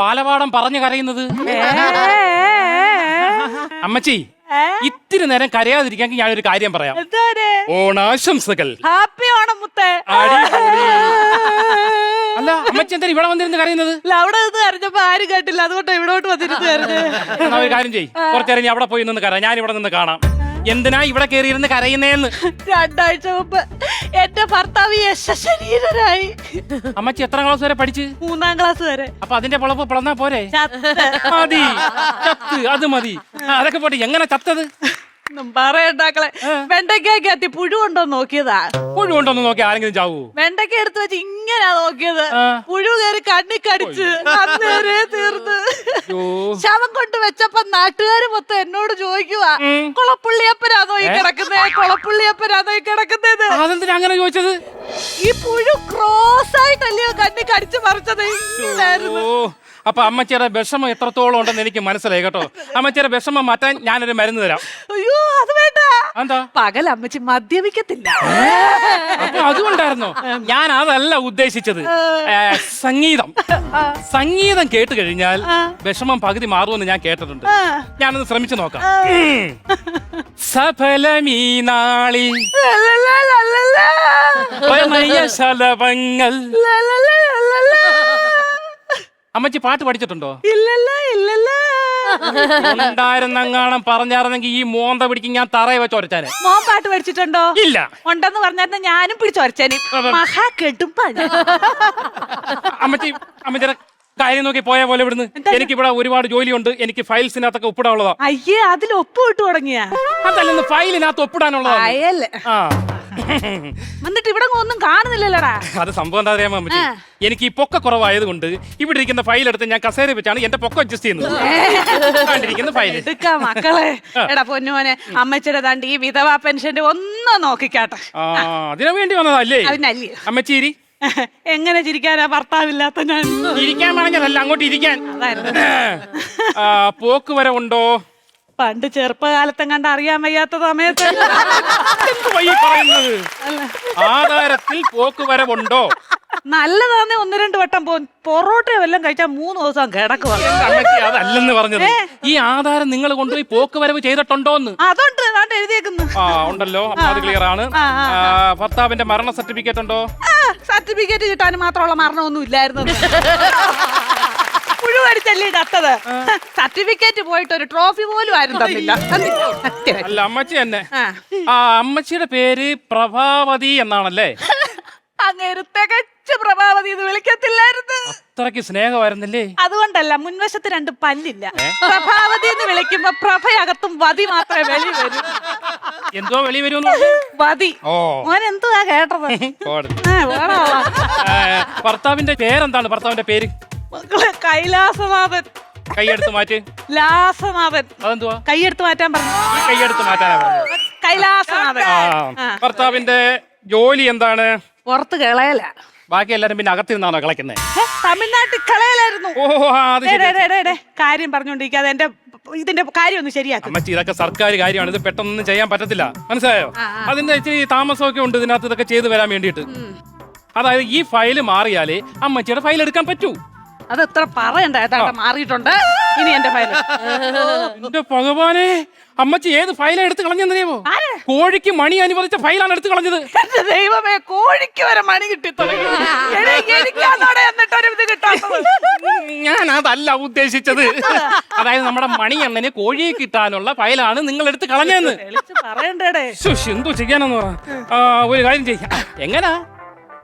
ബാലപാഠം പറഞ്ഞു കരയുന്നത്? അമ്മച്ചി ഇത്തിരി നേരം കരയാതിരിക്കാൻ ഞാൻ ഒരു കാര്യം പറയാം. ഓണാശംസകൾ. ഹാപ്പി ഓണം മുത്തേ അല്ല അമ്മച്ചി എന്താ ഇവിടെ വന്നിരുന്ന് കരയുന്നത്? അവിടെ നിന്ന് അറിഞ്ഞപ്പോ ആരും കേട്ടില്ല. അതുകൊണ്ട് ഇവിടോട്ട് വന്നിരുന്നു ഒരു കാര്യം ചെയ്യ്. കുറച്ചേരം ഞാൻ അവിടെ പോയി നിന്ന് കരാം ഞാൻ ഇവിടെ നിന്ന് കാണാം. എന്തിനാ ഇവിടെ കയറിയിരുന്ന് കരയുന്നേന്ന്? രണ്ടാഴ്ച മുമ്പ് എന്റെ ഭർത്താവ് യശരീരനായി അമ്മച്ചി എത്ര ക്ലാസ് വരെ പഠിച്ച്? മൂന്നാം ക്ലാസ് വരെ. അപ്പൊ അതിന്റെ പൊളപ്പ് പിളന്നാ പോരെ. മതി. ചത്ത്. അത് മതി. അതൊക്കെ പോട്ടെ. എങ്ങനെ ചത്തത്? പറയണ്ടാക്കളെ. വെണ്ടയ്ക്കകത്തി പുഴു ഉണ്ടോ നോക്കിയതാ? പുഴുണ്ടോന്ന് നോക്കി ആരെങ്കിലും ചാവൂ? വെണ്ടയ്ക്ക എടുത്ത് വെച്ച് ഇങ്ങനാ നോക്കിയത്. പുഴു കയറി കണ്ണി കടിച്ച് അന്നേരെ തീർന്ന്. ശവം കൊണ്ട് വെച്ചപ്പോ നാട്ടുകാര് മൊത്തം എന്നോട് ചോദിക്കുവാ കൊളപ്പുള്ളിയപ്പനാണോ ഈ കിടക്കുന്നേ? കൊളപ്പുള്ളിയപ്പനാണോ ഈ കിടക്കുന്നത് അതെന്തിനാ അങ്ങനെ ചോദിച്ചത്? ഈ പുഴു ക്രോസ് ആയിട്ടല്ലയോ കണ്ണി കടിച്ചു പറിച്ചത് ഇങ്ങനായിരുന്നു അപ്പൊ അമ്മച്ചിയുടെ വിഷമം എത്രത്തോളം ഉണ്ടെന്ന് എനിക്ക് മനസ്സിലായി കേട്ടോ. അമ്മച്ചിയുടെ വിഷമം മാറ്റാൻ ഞാനൊരു മരുന്ന് തരാം. അയ്യോ അത് വേണ്ട. എന്താ? പകൽ അമ്മച്ചി മദ്യപിക്കത്തില്ല. അപ്പൊ അതുകൊണ്ടായിരുന്നോ ഞാൻ അതല്ല ഉദ്ദേശിച്ചത്. ഏ, സംഗീതം. സംഗീതം കേട്ട് കഴിഞ്ഞാൽ വിഷമം പകുതി മാറുമെന്ന് ഞാൻ കേട്ടിട്ടുണ്ട്. ആ. ഞാനൊന്ന് ശ്രമിച്ചു നോക്കാം. ഉം. സഫലമീ നാളി. ലലലലലല. പ്രണയ ശലഭങ്ങൾ. ലലലലലല. അമ്മച്ചി പാട്ട് പഠിച്ചിട്ടുണ്ടോ? ഇല്ലല്ല ഇല്ലല്ല. ഉണ്ടായിരുന്നെങ്ങാണം പറഞ്ഞായിരുന്നെങ്കിൽ ഈ മോന്ത പിടിക്കും ഞാൻ തറയെ വെച്ച് ഒരച്ചാനെ. മോൻ പാട്ട് പഠിച്ചിട്ടുണ്ടോ? ഇല്ല. ഉണ്ടെന്ന് പറഞ്ഞാൽ ഞാനും പിടിച്ചു വരച്ചേനെ മഹാ കെട്ടുമ്പാണ് അമ്മച്ചി അമ്മച്ചിയുടെ കാര്യം നോക്കി പോയ പോലെ ഇവിടുന്ന്. എനിക്ക് ഇവിടെ ഒരുപാട് ജോലിയുണ്ട്. എനിക്ക് ഫയൽസിനകത്തൊക്കെ ഒപ്പിടാനുള്ളതാ. അയ്യേ അതിൽ ഒപ്പ് ഇട്ട് തുടങ്ങിയ അതല്ലെന്ന് ഫയലിനകത്ത് ഒപ്പിടാനുള്ളതാ. വന്നിട്ട് ആ. എന്നിട്ട് ഇവിടെ ഒന്നും കാണുന്നില്ലല്ലടാ. അത് സംഭവം എന്താ അറിയാൻ പറ്റി എനിക്ക് ഈ പൊക്ക കുറവായത് കൊണ്ട് ഇവിടെ ഇരിക്കുന്ന ഫയൽ എടുത്ത് ഞാൻ കസേര വെച്ചാണ് എന്റെ പൊക്ക അഡ്ജസ്റ്റ് ചെയ്യുന്നത്. ഫയൽ എടുക്കാം മക്കളെ. എടാ പൊന്നുമോനെ അമ്മച്ചിയുടെ താണ്ട് ഈ വിധവാ പെൻഷന്റെ ഒന്ന് നോക്കിക്കാട്ടെ. അതിനു വേണ്ടി വന്നതല്ലേ? അതിനല്ലേ. അമ്മച്ചി ഇരി. എങ്ങനെ ചിരിക്കാനാ ഭർത്താവില്ലാത്ത ഞാൻ? ഇരിക്കാൻ പറഞ്ഞതല്ല അങ്ങോട്ട് ഇരിക്കാൻ. പോക്ക് ആ, ഉണ്ടോ വരവുണ്ടോ പണ്ട് ചെറുപ്പകാലത്തും കണ്ട് അറിയാൻ വയ്യാത്ത സമയത്ത്. എന്തുവാ ഈ പറയുന്നത്? ആധാരത്തിൽ പോക്ക് വരവുണ്ടോ നല്ലതാന്നേ ഒന്ന് രണ്ട് വട്ടം പോ പൊറോട്ടയോ വല്ലതും കഴിച്ചാൽ മൂന്ന് ദിവസം കിടക്കുക അതല്ലെന്ന് പറഞ്ഞത്. ഈ ആധാരം നിങ്ങൾ കൊണ്ടുപോയി പോക്ക് വരവ് ചെയ്തിട്ടുണ്ടോന്ന്? അതുണ്ട് അതാണ്ട് എഴുതിയേക്കുന്നു. ആ ഉണ്ടല്ലോ. അപ്പൊ അത് ക്ലിയർ ആണ്. ആ, ഭർത്താവിന്റെ മരണ സർട്ടിഫിക്കറ്റ് ഉണ്ടോ? സർട്ടിഫിക്കറ്റ് കിട്ടാൻ മാത്രമുള്ള മരണമൊന്നും ഇല്ലായിരുന്നു സർട്ടിഫിക്കറ്റ് പോയിട്ട് ഒരു ട്രോഫി പോലും ആരും തന്നില്ല. തന്നില്ല. സത്യം. അല്ല അമ്മച്ചി തന്നെ. ആ. ആ അമ്മച്ചിയുടെ പേര് പ്രഭാവതി എന്നാണല്ലേ? അങ്ങേര് തികച്ച് പ്രഭാവതി എന്ന് വിളിക്കത്തില്ലായിരുന്നു. അത്രയ്ക്ക് സ്നേഹമായിരുന്നില്ലേ അതുകൊണ്ടല്ല മുൻവശത്ത് രണ്ട് പല്ലില്ല. പ്രഭാവതി എന്ന് വിളിക്കുമ്പോ പ്രഭയകത്തും വതി മാത്രമേ വെളി വരൂ. എന്തോ വെളി വരുമെന്ന് പറഞ്ഞു? വതി. ഓ. മോൻ എന്തുവാ കേട്ടത്? പോട്. ആ, വേണോ? ആ, ഭർത്താവിന്റെ പേരെന്താണ്? ഭർത്താവിന്റെ പേര്? മക്കളെ കൈലാസനാഥൻ. കൈയെടുത്ത് മാറ്റ്. ലാസനാഥൻ അതെന്തുവാ? കൈയെടുത്ത് മാറ്റാൻ പറഞ്ഞു. ഈ കൈയെടുത്ത് മാറ്റാനാ പറഞ്ഞത്. കൈലാസനാഥൻ. ആ. ഭർത്താവിന്റെ ജോലി എന്താണ്? പുറത്ത് കളയല. ബാക്കി എല്ലാരും പിന്നെ അകത്തിരുന്നാണോ കളിക്കുന്നത് തമിഴ്നാട്ടിൽ കളയലായിരുന്നു. ഓ അത് ശരി. കാര്യം പറഞ്ഞോണ്ടിരിക്കാതെ എന്റെ ഇതിന്റെ കാര്യം ഒന്ന് ശരിയാക്കും. അമ്മച്ചി ഇതൊക്കെ സർക്കാർ കാര്യമാണ്. ഇത് പെട്ടെന്നൊന്നും ചെയ്യാൻ പറ്റത്തില്ല. മനസ്സിലായോ? അതിന്റെ ഇച്ചിരി താമസമൊക്കെ ഉണ്ട് ഇതിനകത്ത്. ഇതൊക്കെ ചെയ്തു വരാൻ വേണ്ടിയിട്ട്. അതായത് ഈ ഫയൽ മാറിയാലേ അമ്മച്ചിയുടെ ഫയൽ എടുക്കാൻ പറ്റൂ. അത് എത്ര പറയണ്ട. ഏതാണ്ട് മാറിയിട്ടുണ്ട്. ഇനി എന്റെ ഫയൽ എന്റെ ഭഗവാനെ അമ്മച്ചി ഏത് ഫയലാണ് എടുത്ത് കളഞ്ഞെന്നറിയാമോ? കോഴിക്ക് മണി അനുവദിച്ച ഫയലാണ് എടുത്ത് കളഞ്ഞത്. എന്റെ ദൈവമേ കോഴിക്ക് വരെ മണി കിട്ടി തുടങ്ങി. എടേ, എനിക്കാന്നോടെ എന്നിട്ട് ഒരു ഇത് കിട്ടാത്തത്. ഞാൻ അതല്ല ഉദ്ദേശിച്ചത്. അതായത് നമ്മുടെ മണിയണ്ണന് കോഴിയെ കിട്ടാനുള്ള ഫയലാണ് നിങ്ങൾ എടുത്ത് കളഞ്ഞതെന്ന്. തെളിച്ച് പറയണ്ടേടേ. എന്തോ ചെയ്യാനെന്ന് പറ. ആ, ഒരു കാര്യം ചെയ്യാം. എങ്ങനാ?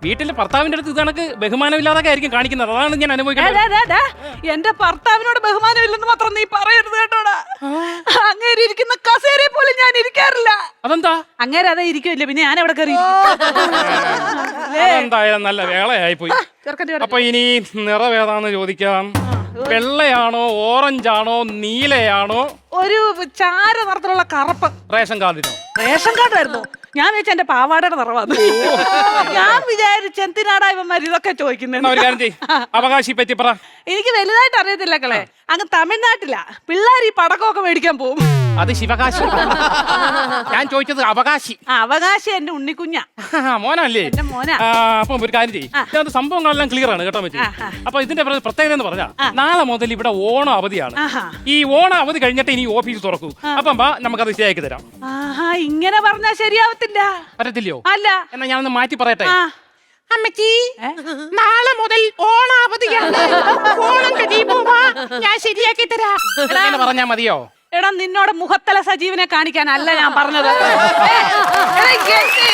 വീട്ടിലെ ഭർത്താവിന്റെ അടുത്ത് ഇത് കണക്ക് ബഹുമാനമില്ലാതൊക്കെ ആയിരിക്കും കാണിക്കുന്നത്. അതാണ് ഞാൻ അനുഭവിക്കുന്നത് എന്റെ ഭർത്താവിനോട് ബഹുമാനമില്ലെന്ന് മാത്രം നീ പറയരുത് കേട്ടോടാ. അങ്ങേര് ഇരിക്കുന്ന കസേരയെ പോലും ഞാൻ ഇരിക്കാറില്ല. അതെന്താ? അങ്ങേര് അതേ ഇരിക്കുമല്ലേ പിന്നെ ഞാൻ എവിടെ കയറി അതെന്തായാലും നല്ല വേളയായി പോയി ചെറുക്കന്റെ അപ്പൊ ഇനി നിറവേതാന്ന് ചോദിക്കാം. വെള്ളയാണോ ഓറഞ്ചാണോ നീലയാണോ? ഒരു ചാര നിറത്തിലുള്ള കറുപ്പ്. റേഷൻ കാർഡിനോ? റേഷൻ കാർഡായിരുന്നു. ഞാൻ വിചാരിച്ച എന്റെ പാവാടയുടെ നിറവാന്ന് ഞാൻ വിചാരിച്ച എന്തിനാടാ ഇവന്മാർ ഇതൊക്കെ ചോദിക്കുന്നത് ഒരു കാര്യം ചെയ്യ്. അവകാശി പറ്റി പറ. എനിക്ക് വലുതായിട്ട് അറിയത്തില്ല കളെ അങ്ങ് തമിഴ്നാട്ടിലാ. പിള്ളേർ ഈ പടക്കമൊക്കെ മേടിക്കാൻ പോകും അത് ശിവകാശി. ഞാൻ ചോദിച്ചത് അവകാശി. ആ, അവകാശം എന്റെ ഉണ്ണിക്കുഞ്ഞ. മോനല്ലേ? എന്റെ മോനാ. ആ, അപ്പം ഒരു കാര്യം ചെയ്യും. ഇതിനകത്ത് സംഭവങ്ങളെല്ലാം ക്ലിയർ ആണ് കേട്ടോ പറ്റി. അപ്പൊ ഇതിന്റെ പ്ര- പ്രത്യേകത എന്ന് പറഞ്ഞാൽ നാളെ മുതൽ ഇവിടെ ഓണം അവധിയാണ് ആഹാ. ഈ ഓണം അവധി കഴിഞ്ഞിട്ട് ഇനി ഓഫീസ് തുറക്കൂ. അപ്പം വാ നമുക്കത് ശരിയാക്കി തരാം. ആഹാ ഇങ്ങനെ പറഞ്ഞാ ശരിയാവത്തില്ല. പറ്റത്തില്ലയോ? അല്ല. എന്നാ ഞാനൊന്ന് മാറ്റി പറയട്ടെ? ആ. അമ്മച്ചി നാളെ മുതൽ ഓണാവധിയാണ് ഓണം കഴിയുമ്പോ വാ ഞാൻ ശരിയാക്കി തരാം. എന്ന് പറഞ്ഞാ മതിയോ? എടാ നിന്നോട് മുഖത്തല സജീവനെ കാണിക്കാനല്ല ഞാൻ പറഞ്ഞത്. ഏ, എടാ, എന്റെ-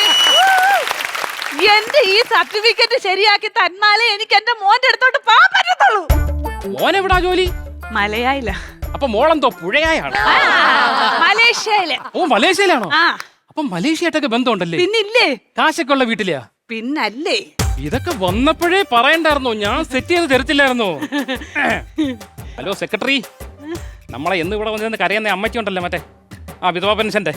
എന്റെ ഈ സർട്ടിഫിക്കറ്റ് ശരിയാക്കി തന്നാലേ എനിക്ക് എന്റെ മോന്റെ അടുത്തോട്ട് പോകാൻ പറ്റത്തുള്ളൂ. മോനെവിടാ ജോലി? മലയായില്ല അപ്പൊ മോളെന്തോ പുഴയായാണ്. ആ, മലേഷ്യയിൽ. ഓ മലേഷ്യയിലാണോ? ആ. അപ്പൊ മലേഷ്യയായിട്ടൊക്കെ ബന്ധമുണ്ടല്ലേ? പിന്നില്ലേ? കാശൊക്കെ ഉള്ള വീട്ടിലെയാ? പിന്നല്ലേ? ഇതൊക്കെ വന്നപ്പോഴേ പറയണ്ടായിരുന്നു. ഞാൻ സെറ്റ് ചെയ്ത് തരത്തില്ലായിരുന്നോ. ഹലോ സെക്രട്ടറി നമ്മളെ എന്ന് ഇവിടെ വന്നിരുന്ന കരയുന്ന അമ്മച്ചി ഉണ്ടല്ലോ മറ്റേ. ആ വിധവാ പെൻഷന്റെ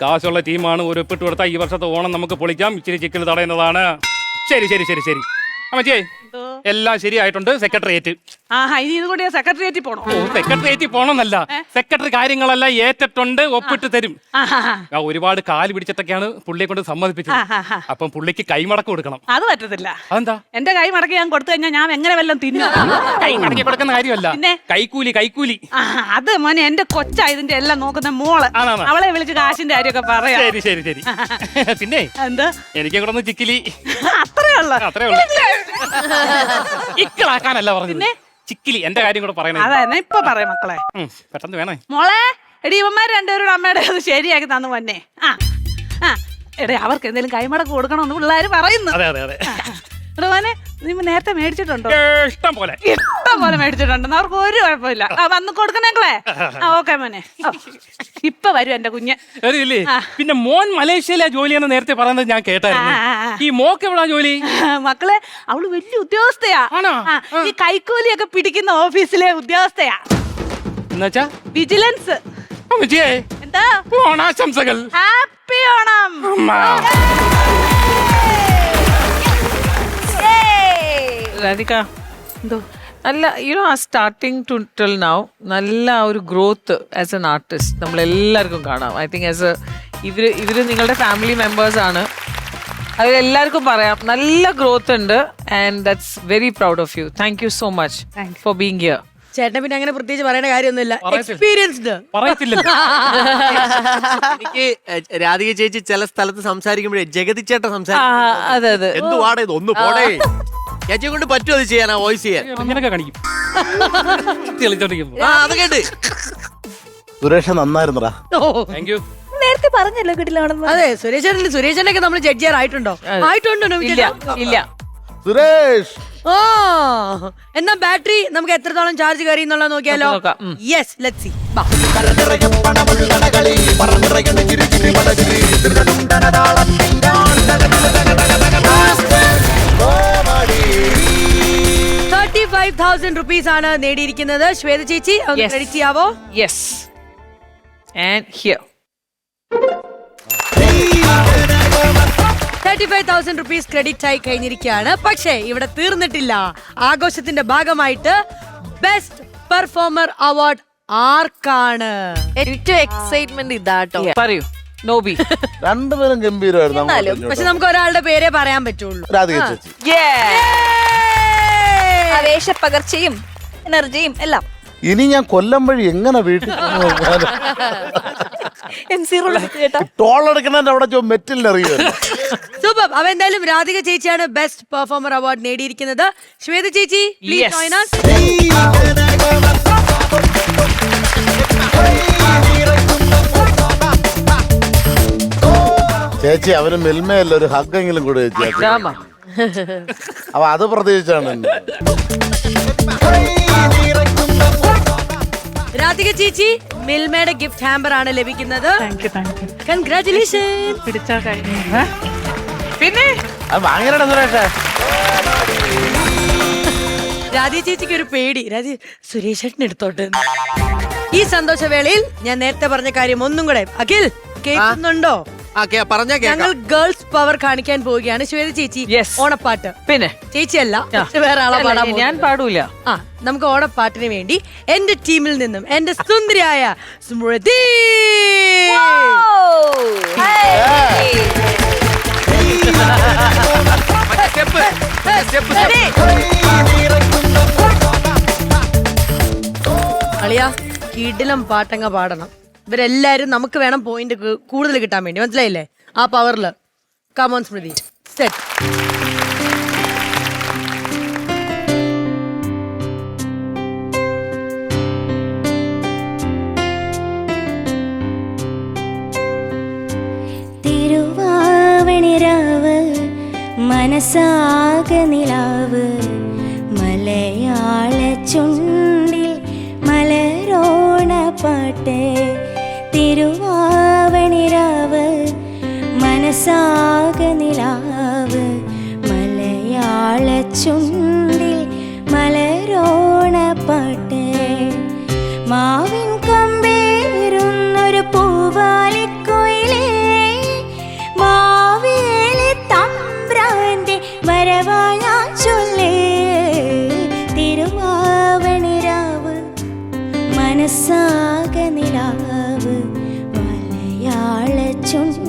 കാശുള്ള ടീമാണ് ഒരു ഒപ്പിട്ട് കൊടുത്താൽ ഈ വർഷത്തെ ഓണം നമുക്ക് പൊളിക്കാം. ഇച്ചിരി ചിക്കൽ തടയുന്നതാണ്. ശരി ശരി ശരി ശരി. അമ്മച്ചേ എല്ലാം ശരിയായിട്ടുണ്ട് സെക്രട്ടറിയേറ്റ് ആഹാ ഇനി ഇത് കൂടി സെക്രട്ടേറിയറ്റിൽ പോണോ? ഓ സെക്രട്ടറിയേറ്റ് പോണമെന്നല്ല സെക്രട്ടറി കാര്യങ്ങളെല്ലാം ഏറ്റിട്ടുണ്ട് ഒപ്പിട്ട് തരും. ഒരുപാട് കാൽ പിടിച്ചിട്ടൊക്കെയാണ് പുള്ളിയെ കൊണ്ട് സമ്മതിപ്പിച്ചത്. അപ്പം പുള്ളിക്ക് കൈമടക്ക് കൊടുക്കണം. അത് പറ്റത്തില്ല. അതെന്താ? എന്റെ കൈ മടക്കി ഞാൻ കൊടുത്തു കഴിഞ്ഞാൽ ഞാൻ എങ്ങനെ വല്ലതും തിന്നു? കൈ മടക്കി കൊടുക്കുന്ന കാര്യമല്ല? കൈക്കൂലി കൈക്കൂലി. അത് മോനെ എന്റെ കൊച്ചാ ഇതിന്റെ എല്ലാം നോക്കുന്ന മോൾ? അവളെ വിളിച്ച് കാശിന്റെ കാര്യമൊക്കെ പറയാം. ശരി ശരി ശരി. പിന്നെ? എന്താ? എനിക്ക് ഒന്ന് ചിക്കിലി. അത്രേ ഉള്ളു. അത്രേ ഉള്ളൂ. ഇക്കളാക്കാനല്ല പറഞ്ഞത്. ചിക്കിലി എന്റെ കാര്യം കൂടെ പറയണേ. അതെ എന്നാ ഇപ്പൊ പറയാം മക്കളെ. ഉം, പെട്ടെന്ന് വേണേ. മോളെ എടി ഇവന്മാർ രണ്ടുപേരും അമ്മയുടെ അത് ശരിയാക്കി തന്നു വന്നെ ആ ആ എടേ അവർക്ക് എന്തെങ്കിലും കൈമടക്ക് കൊടുക്കണമെന്ന് പിള്ളേര് പറയുന്നു. അതെ അതെ അതെ. മോനെ നീ നേരത്തെ മേടിച്ചിട്ടുണ്ടോ? ഇഷ്ടം പോലെ. ഇഷ്ടം പോലെ മേടിച്ചിട്ടുണ്ടെന്ന് അവർക്ക് ഒരു കുഴപ്പമില്ല. ആ വന്ന് കൊടുക്കണേക്കളെ. ആ ഓക്കെ മോനെ. ഓ, ഇപ്പൊ വരും എന്റെ കുഞ്ഞ്. അറിയില്ലേ. പിന്നെ മോൻ മലേഷ്യയിലെ ജോലിയെന്ന് നേരത്തെ പറയുന്നത് ഞാൻ കേട്ടായിരുന്നു. ആ, ആ, ആ. ഈ മോക്ക് എവിടാ ജോലി? മക്കളെ അവൾ വലിയ ഉദ്യോഗസ്ഥയാ. ആണോ? ആ, ഈ കൈക്കൂലിയൊക്കെ പിടിക്കുന്ന ഓഫീസിലെ ഉദ്യോഗസ്ഥയാ. എന്നുവെച്ചാ? വിജിലൻസ്. എന്താ? ഓണാശംസകൾ. ഹാപ്പി ഓണം. അമ്മ. രാധിക എന്തോ നല്ല you know ah starting to till now നല്ല ആ ഒരു ഗ്രോത്ത് ആസ് എൻ ആർട്ടിസ്റ്റ് നമ്മളെല്ലാവർക്കും കാണാം. ഐ തിങ്ക് ആസ് എ ഇവർ ഇവർ നിങ്ങളുടെ ഫാമിലി മെമ്പേഴ്സ് ആണ്. അവരെല്ലാവർക്കും പറയാം നല്ല ഗ്രോത്ത് ഉണ്ട് and that's very proud of you thank you so much for being here ചേട്ടൻ പിന്നെ അങ്ങനെ പ്രത്യേകിച്ച് പറയേണ്ട കാര്യമൊന്നുമില്ല. എക്സ്പീരിയൻസ്ഡ് പറയത്തില്ല. എനിക്ക് രാധിക ചേച്ചി ചില സ്ഥലത്ത് സംസാരിക്കുമ്പോഴേ ജഗതി ചേട്ടൻ സംസാരിക്കും. അതെ അതെ. എന്തുവാടേ ഇത് ഒന്ന് പോടേ ചേച്ചിയെ കൊണ്ട് പറ്റുമോ അത് ചെയ്യാനാ വോയിസ് ചെയ്യാൻ. അങ്ങനെയൊക്കെ കാണിക്കും. ആ അത് കേട്ട്. സുരേഷ് നന്നായിരുന്നടാ. താങ്ക് യു നേരത്തെ പറഞ്ഞല്ലോ കിട്ടിലാണെന്ന് അതെ സുരേഷ് സുരേഷനൊക്കെ നമ്മൾ ജഡ്ജിയർ ആയിട്ടുണ്ടോ? ആയിട്ടുണ്ടോ ഇല്ല സുരേഷ്! ഓ എന്നാ ബാറ്ററി നമുക്ക് എത്രത്തോളം ചാർജ് കയറി എന്നുള്ളത് നോക്കിയാലോ. Yes let see thousand rupees ആണ് നേടിയിരിക്കുന്നത്. ശ്വേത ചേച്ചി ഒന്ന് Yes. Credit ചെയ്യാവോ? Yes and here thirty five thousand rupees credit ആയി കഴിഞ്ഞിരിക്കുകയാണ്. പക്ഷേ ഇവിടെ തീർന്നിട്ടില്ല. ആഘോഷത്തിന്റെ ഭാഗമായിട്ട് ബെസ്റ്റ് പെർഫോമർ അവാർഡ് ആർക്കാണ്? ഏറ്റവും എക്സൈറ്റ്മെന്റ് ഇതാട്ടോ. പറയൂ. നോബി. രണ്ടുപേരും ഗംഭീരമായിരുന്നു. അങ്ങോട്ടും എന്നാലും, ഇങ്ങോട്ടും. പക്ഷെ നമുക്ക് ഒരാളുടെ പേരേ പറയാൻ പറ്റുള്ളൂ. രാധിക ചേച്ചി. ആവേശപ്പകർച്ചയും എനർജിയും എല്ലാം. ഇനി ഞാൻ കൊല്ലം വഴി എങ്ങനെ വീട്ടിൽ അവിടെ സൂപ്പർ. അവ എന്തായാലും രാധിക ചേച്ചിയാണ് ബെസ്റ്റ് പെർഫോമർ അവാർഡ് നേടിയിരിക്കുന്നത്. ശ്വേത ചേച്ചി പ്ലീസ് ജോയിൻ us. ചേച്ചി അവന് മിൽമയല്ല ഒരു ഹഗ്ഗെങ്കിലും കൂടെ ചേച്ചി. അപ്പൊ അത് പ്രതീക്ഷിച്ചാണ്. രാധിക ചേച്ചി മിൽമയുടെ ഗിഫ്റ്റ് ഹാമ്പർ ആണ് ലഭിക്കുന്നത്. കൺഗ്രാറ്റുലേഷൻ പിന്നെ? വാങ്ങലടാ സുരേഷ്? രാധി ചേച്ചിക്ക് ഒരു പേടി. രാധി സുരേഷേട്ടൻ എടുത്തോട്ട്. എടുത്തോട്ടെ ഈ സന്തോഷവേളയിൽ ഞാൻ നേരത്തെ പറഞ്ഞ കാര്യം ഒന്നും കൂടെ. അഖിൽ കേൾക്കുന്നുണ്ടോ? പറഞ്ഞാ ഞങ്ങൾ ഗേൾസ് പവർ കാണിക്കാൻ പോവുകയാണ്. ശ്വേത ചേച്ചി Yes. ഓണപ്പാട്ട്. പിന്നെ? ചേച്ചിയല്ല അല്ല വേറെ ആളെ അല്ല, പാടാൻ ഞാൻ പോകുന്നത്. പാടൂല. ആ നമുക്ക് ഓണപ്പാട്ടിന് വേണ്ടി എന്റെ ടീമിൽ നിന്നും എന്റെ സുന്ദരിയായ സ്മൃതി. സ്റ്റെപ്പ് സ്റ്റെപ്പ് അളിയ കിടിലം പാട്ടങ്ങ പാടണം. ഇവരെല്ലാരും നമുക്ക് വേണം പോയിന്റ് കൂടുതൽ കിട്ടാൻ വേണ്ടി. മനസ്സിലായില്ലേ? ആ പവറിൽ കമോൺ സ്മൃതി സെറ്റ് മനസ്സാക നിലാവ്. മലയാള ചുണ്ടിൽ മലരോണ പാട്ട്. തിരുവാവണിരാവ് മനസ്സാക നിലാവ് മലയാള മലയാള